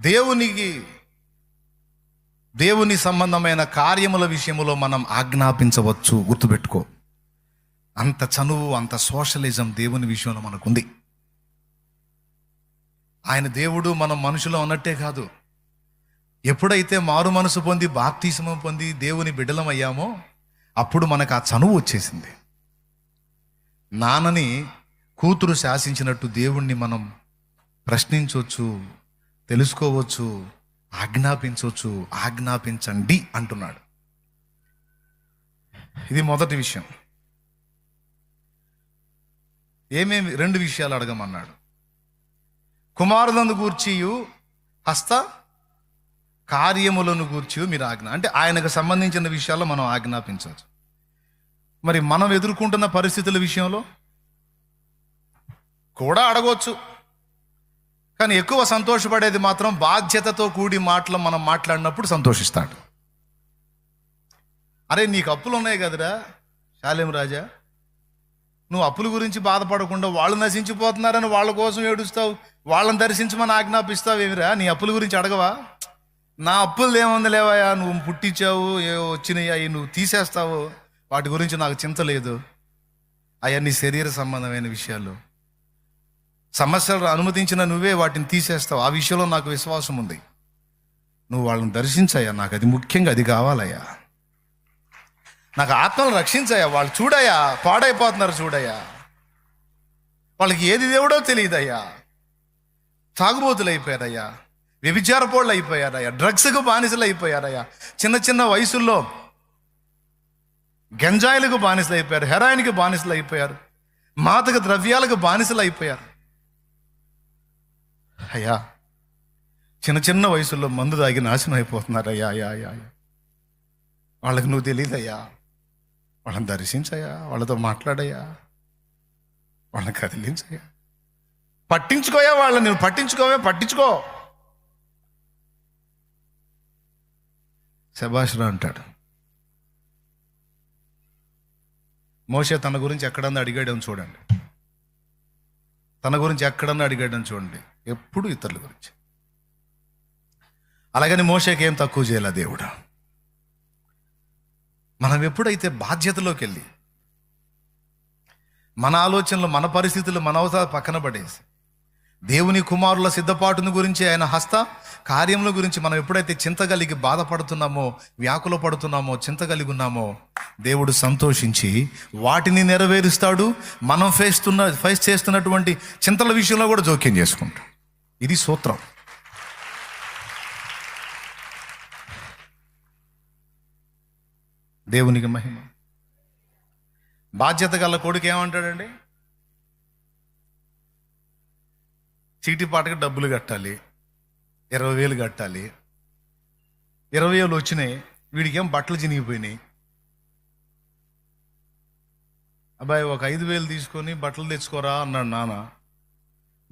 దేవునికి దేవుని సంబంధమైన కార్యముల విషయములో మనం ఆజ్ఞాపించవచ్చు. గుర్తుపెట్టుకో. అంత చనువు అంత సోషలిజం దేవుని విషయంలో మనకుంది. ఆయన దేవుడు మనం మనుషులు అన్నట్టే కాదు. ఎప్పుడైతే మారు మనసు పొంది బాప్తీసమం పొంది దేవుని బిడ్డలం అయ్యామో అప్పుడు మనకు ఆ చనువు వచ్చేసింది. నాన్నని కూతురు శాసించినట్టు దేవుణ్ణి మనం ప్రశ్నించవచ్చు తెలుసుకోవచ్చు ఆజ్ఞాపించవచ్చు ఆజ్ఞాపించండి అంటున్నాడు. ఇది మొదటి విషయం. ఏమేమి రెండు విషయాలు అడగమన్నాడు. కుమారులను గూర్చియు హస్త కార్యములను గూర్చి మీరు ఆజ్ఞ. అంటే ఆయనకు సంబంధించిన విషయాల్లో మనం ఆజ్ఞాపించవచ్చు. మరి మనం ఎదుర్కొంటున్న పరిస్థితుల విషయంలో కూడా అడగవచ్చు కానీ ఎక్కువ సంతోషపడేది మాత్రం బాధ్యతతో కూడి మాటలు మనం మాట్లాడినప్పుడు సంతోషిస్తాడు. అరే నీకు అప్పులు ఉన్నాయి కదరా శాలేం రాజా? నువ్వు అప్పుల గురించి బాధపడకుండా వాళ్ళు నశించిపోతున్నారని వాళ్ళ కోసం ఏడుస్తావు వాళ్ళని దర్శించమని ఆజ్ఞాపిస్తావు ఏమిరా? నీ అప్పుల గురించి అడగవా? నా అప్పులు ఏముంది లేవయ్యా? నువ్వు పుట్టించావు ఏ వచ్చినాయి అవి నువ్వు తీసేస్తావు. వాటి గురించి నాకు చింత లేదు. అవన్నీ శరీర సంబంధమైన విషయాలు. సమస్యలు అనుమతించిన నువ్వే వాటిని తీసేస్తావు. ఆ విషయంలో నాకు విశ్వాసం ఉంది. నువ్వు వాళ్ళని దర్శించాయా నాకు అది ముఖ్యంగా అది కావాలయ్యా. నాకు ఆత్మను రక్షించాయా వాళ్ళు చూడయా పాడైపోతున్నారు చూడయా వాళ్ళకి ఏది దేవుడో తెలియదయ్యా. తాగుబోతులు అయిపోయారయ్యా వ్యభిచారపోళ్ళు అయిపోయారయ్యా డ్రగ్స్కు బానిసలు అయిపోయారయ్యా చిన్న చిన్న వయసుల్లో గంజాయిలకు బానిసలు అయిపోయారు హెరాయిన్కి బానిసలు అయిపోయారు మాతక ద్రవ్యాలకు బానిసలు అయిపోయారు అయ్యా చిన్న చిన్న వయసుల్లో మందు తాగి నాశనం అయిపోతున్నారు అయ్యా అయ్యా అయ్యా వాళ్ళకి నువ్వు తెలియదయ్యా వాళ్ళని దర్శించయ్యా వాళ్ళతో మాట్లాడయ్యా వాళ్ళని కదిలించయ్యా. పట్టించుకోయా వాళ్ళని నువ్వు పట్టించుకోవే పట్టించుకో. శభాషురా అంటాడు. మోషే తన గురించి ఎక్కడన్నా అడిగాడని చూడండి. తన గురించి ఎక్కడన్నా అడిగాడని చూడండి. ఎప్పుడు ఇతరుల గురించి. అలాగని మోషేకి ఏం తక్కువ చేయాల దేవుడు? మనం ఎప్పుడైతే బాధ్యతలోకి వెళ్ళి మన ఆలోచనలు మన పరిస్థితులు మన అవసరాలు పక్కన పడేసి దేవుని కుమారుల సిద్ధపాటును గురించి ఆయన హస్త కార్యముల గురించి మనం ఎప్పుడైతే చింత కలిగి బాధపడుతున్నామో వ్యాకుల పడుతున్నామో చింత కలిగి ఉన్నామో దేవుడు సంతోషించి వాటిని నెరవేరుస్తాడు. మనం ఫేస్తున్న ఫేస్ చేస్తున్నటువంటి చింతల విషయంలో కూడా జోక్యం చేసుకుంటాం. ఇది సూత్రం. దేవునికి మహిమ. బాధ్యత గల కొడుకు ఏమంటాడండి? చీటిపాటకి డబ్బులు కట్టాలి ఇరవై వేలు కట్టాలి. ఇరవై వేలు వచ్చినాయి వీడికేం బట్టలు చినిగిపోయినాయి. అబ్బాయి ఒక ఐదు వేలు తీసుకొని బట్టలు తెచ్చుకోరా అన్నాడు నాన్న.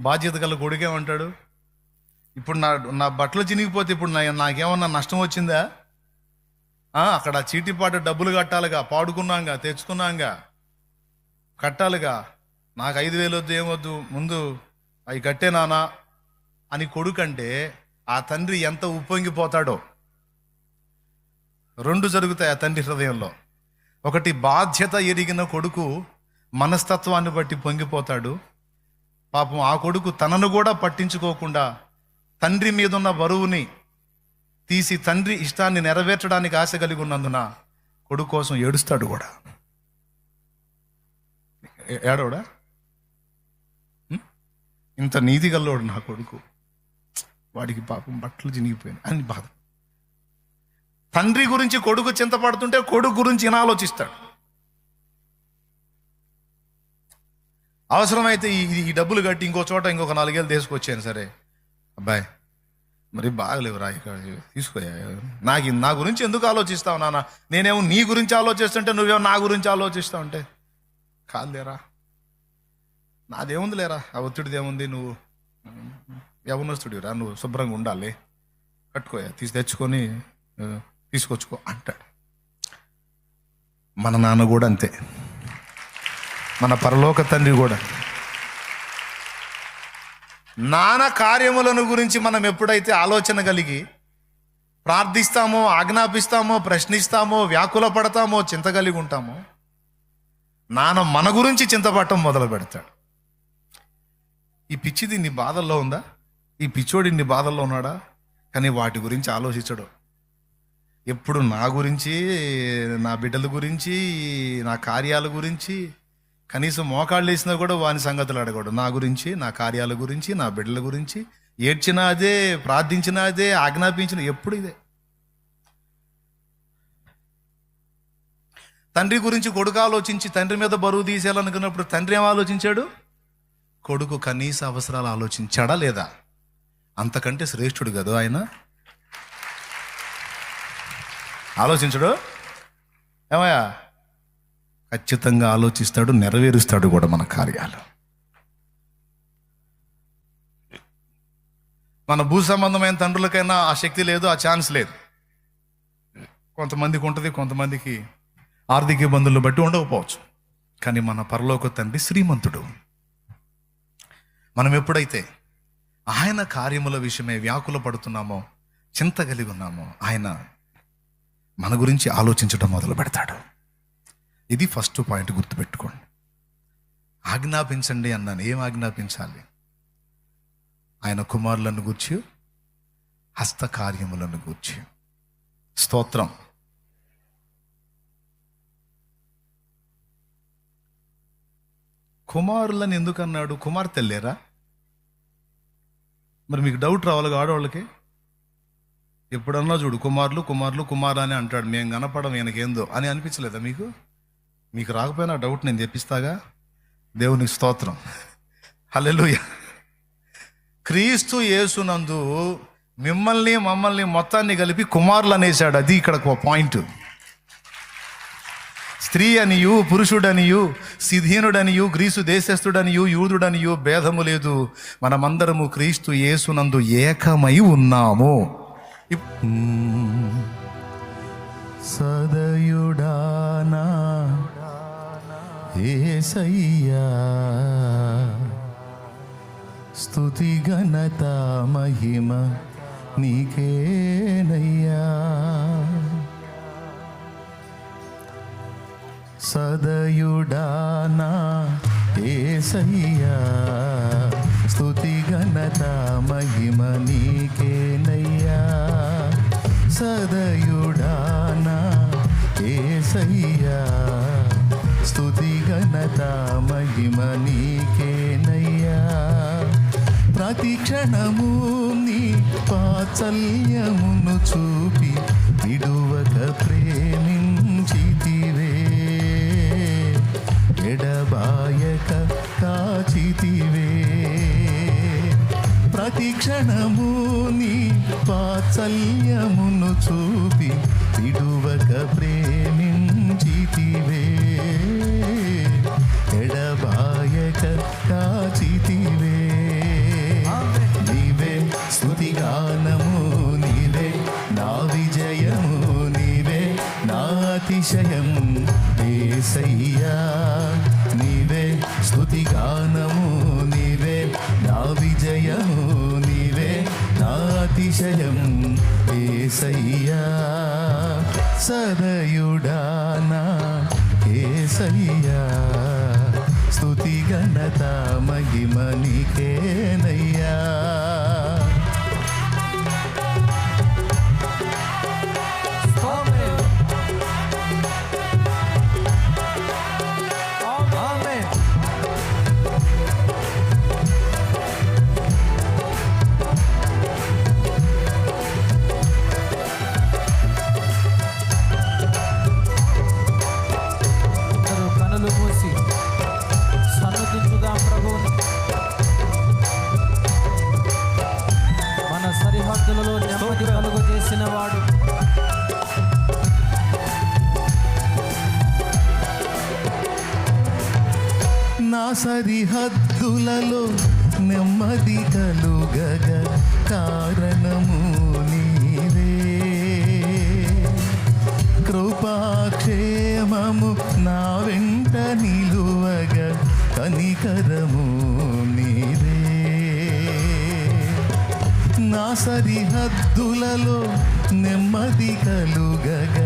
బాధ్యత గల కొడుకేమంటాడు ఇప్పుడు నా నా బట్టలు చినిగిపోతే ఇప్పుడు నా నాకేమన్నా నష్టం వచ్చిందా? అక్కడ చీటిపాటు డబ్బులు కట్టాలిగా పాడుకున్నాంగా తెచ్చుకున్నాంగా కట్టాలిగా. నాకు ఐదు వేలు వద్దు ఏమొద్దు ముందు అవి కట్టేనానా అని కొడుకంటే ఆ తండ్రి ఎంత ఉప్పొంగిపోతాడో. రెండు జరుగుతాయి ఆ తండ్రి హృదయంలో. ఒకటి బాధ్యత ఎరిగిన కొడుకు మనస్తత్వాన్ని బట్టి పొంగిపోతాడు. పాపం ఆ కొడుకు తనను కూడా పట్టించుకోకుండా తండ్రి మీదున్న బరువుని తీసి తండ్రి ఇష్టాన్ని నెరవేర్చడానికి ఆశ కలిగి ఉన్నందున కొడుకు కోసం ఏడుస్తాడు కూడా. ఏడవడా? ఇంత నీతి గల్లోడు నా కొడుకు. వాడికి పాపం బట్టలు చినిగిపోయాయి అని బాధ. తండ్రి గురించి కొడుకు చింతపడుతుంటే కొడుకు గురించి ఈయన ఆలోచిస్తాడు. అవసరమైతే ఈ ఈ డబ్బులు కట్టి ఇంకో చోట ఇంకొక నాలుగేళ్ళు తీసుకొచ్చాను సరే. అబ్బాయి మరి బాగలేవురా ఇక్కడ తీసుకోయా? నాకు నా గురించి ఎందుకు ఆలోచిస్తావు నాన్న? నేనేమో నీ గురించి ఆలోచిస్తుంటే నువ్వేమో నా గురించి ఆలోచిస్తావు అంటే. కాదులేరా. నాదేముంది లేరా ఆ ఒత్తిడిది ఏముంది నువ్వు యవనస్తుడిరా నువ్వు శుభ్రంగా ఉండాలి. కట్టుకోయా? తీసి తెచ్చుకొని తీసుకొచ్చుకో అంటాడు. మన నాన్న కూడా అంతే. మన పరలోక తండ్రి కూడా. నానా కార్యములను గురించి మనం ఎప్పుడైతే ఆలోచన కలిగి ప్రార్థిస్తామో ఆజ్ఞాపిస్తామో ప్రశ్నిస్తామో వ్యాకుల పడతామో చింత కలిగి ఉంటామో నాన్న మన గురించి చింతపడటం మొదలు పెడతాడు. ఈ పిచ్చిది నీ బాధల్లో ఉందా? ఈ పిచ్చోడి నీ బాధల్లో ఉన్నాడా? కానీ వాటి గురించి ఆలోచించడు. ఎప్పుడు నా గురించి నా బిడ్డల గురించి నా కార్యాల గురించి కనీసం మోకాళ్ళు వేసినా కూడా వాని సంగతులు అడగడు. నా గురించి నా కార్యాల గురించి నా బిడ్డల గురించి ఏడ్చినా అదే ప్రార్థించినా అదే ఆజ్ఞాపించిన ఎప్పుడు ఇదే. తండ్రి గురించి కొడుకు ఆలోచించి తండ్రి మీద బరువు తీసేయాలనుకున్నప్పుడు తండ్రి ఏం ఆలోచించాడు? కొడుకు కనీస అవసరాలు ఆలోచించాడా లేదా? అంతకంటే శ్రేష్ఠుడు కదా ఆయన. ఆలోచించడు? ఏమయ్యా? ఖచ్చితంగా ఆలోచిస్తాడు నెరవేరుస్తాడు కూడా మన కార్యాలు. మన భూ సంబంధమైన తండ్రులకైనా ఆ శక్తి లేదు ఆ ఛాన్స్ లేదు. కొంతమందికి ఉంటుంది కొంతమందికి ఆర్థిక ఇబ్బందులను బట్టి ఉండకపోవచ్చు. కానీ మన పరలోక తండ్రి శ్రీమంతుడు. మనం ఎప్పుడైతే ఆయన కార్యముల విషయమే వ్యాకుల పడుతున్నామో చింత కలిగి ఉన్నామో ఆయన మన గురించి ఆలోచించడం మొదలు పెడతాడు ఇది ఫస్ట్ పాయింట్ గుర్తుపెట్టుకోండి. ఆజ్ఞాపించండి అన్నాను. ఏం ఆజ్ఞాపించాలి? ఆయన కుమారులను గూర్చి హస్తకార్యములను గూర్చి. స్తోత్రం. కుమారులను ఎందుకు అన్నాడు కుమార్తె లేరా? మరి మీకు డౌట్ రావాలి ఆడవాళ్ళకి? ఎప్పుడన్నా చూడు కుమారులు కుమారులు కుమార్ అని అంటాడు. మేము కనపడం ఈయనకేందో అని అనిపించలేదా మీకు? మీకు రాకపోయినా డౌట్ నేను తెప్పిస్తాగా? దేవునికి స్తోత్రం. హలెలుయ క్రీస్తు యేసునందు మిమ్మల్ని మమ్మల్ని మొత్తాన్ని కలిపి కుమారులు అనేసాడు అది ఇక్కడ ఒక పాయింట్ స్త్రీ అనియు పురుషుడనియు సిధీనుడనియు గ్రీసు దేశస్థుడనియు యూదుడనియు భేదము లేదు. మనమందరము క్రీస్తు యేసునందు ఏకమై ఉన్నాము. సదయుడానా ఏసయ్యా స్థుతి ఘనత మహిమ నీకేనయ్యా. సదయుడానా ఏసయ్యా స్థుతి ఘనత మహిమ నీకేనయ్యా. సదయుడానా ఏసయ్యా ఘనత మహిమ నీకేనయ్యా. ప్రతి క్షణము నీ పాచల్యమును చూపి విడువక ప్రేమించితివే. ఎడబాయక కాచితివే. ప్రతి క్షణము నీ పాచల్యమును చూపి విడువక ప్రేమించితివే అతిశయం ఏసయ్యా సదయుడానా ఏసయ్యా స్తుతి ఘనత మహిమనికేనయ్యా సరిహద్దులలో నెమ్మది కలుగగ కారణము నీవే. కృపాక్షేమము నా వెంట నిలువగ కనికరము నీవే. నా సరిహద్దులలో నెమ్మది కలుగగా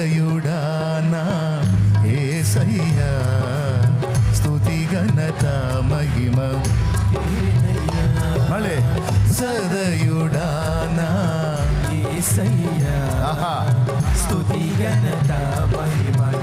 ఆశ్రయుడానా ఏసయ్యా స్తుతి ఘనత మహిమ. మళ్ళీ. సదయుడానా? ఏసయ్యా స్తుతి ఘనత మహిమ.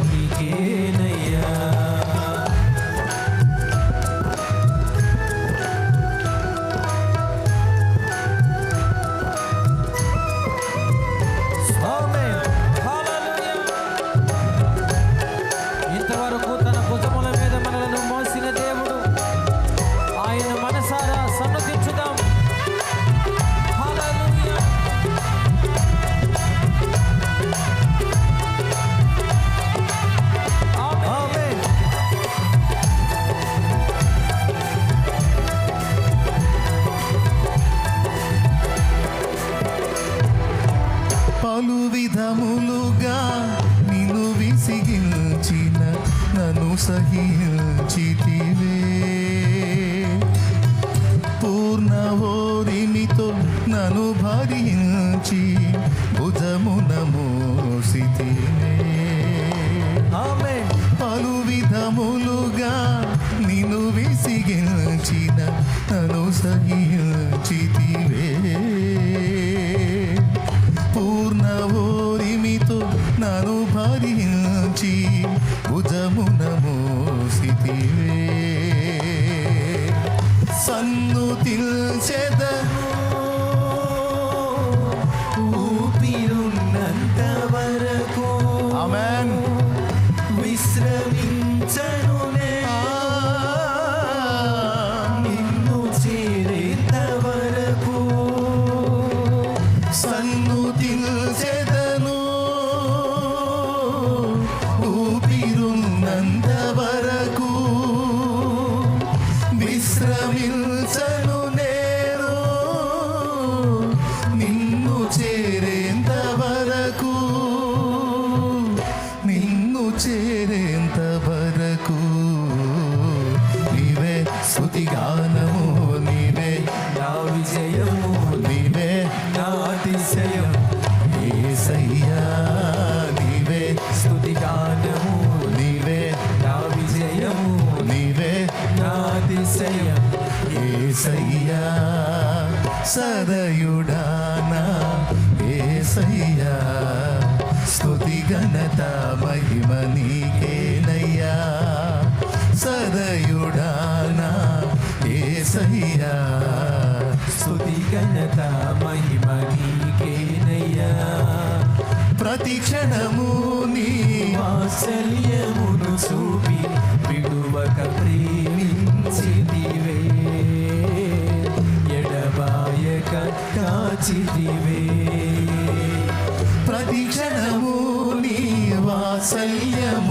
ಮೋಸಗಿಯ ಚಿತಿವೆ ఏసయ్యా స్థుతి ఘనత మహిమ నీకేనయ్యా. సదయుడానా ఏసయ్యా. స్థుతి ఘనత మహిమ నీకేనయ్యా. ప్రతి క్షణము నీ వాత్సల్యమును చూపి విడువక ప్రేమ క్షణము నీ వాసల్యము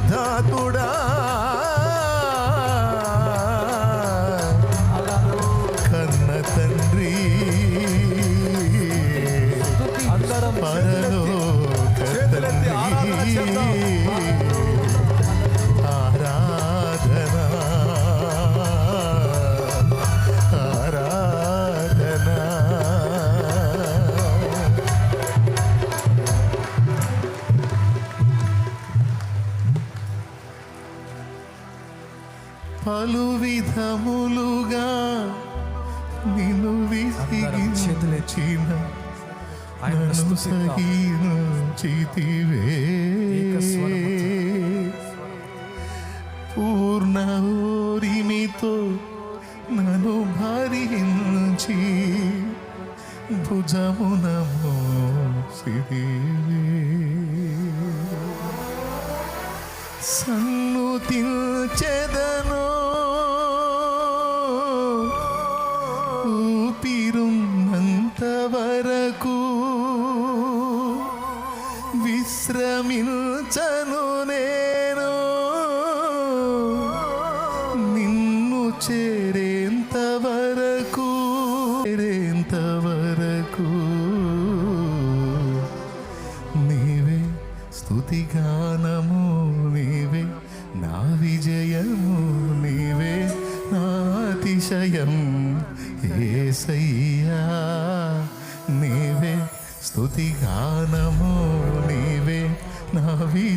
పరిశుద్ధాత్ముడా కన్న విధములుగా నిన్ను విసిగించిన నన్ను. సహించితివే పూర్ణ ఓరిమితో నన్ను భరించి భుజమున మోసిదివే సన్నుతిల్చెదనో നുനേ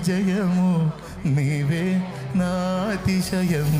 విజయము నీవే నా అతిశయం.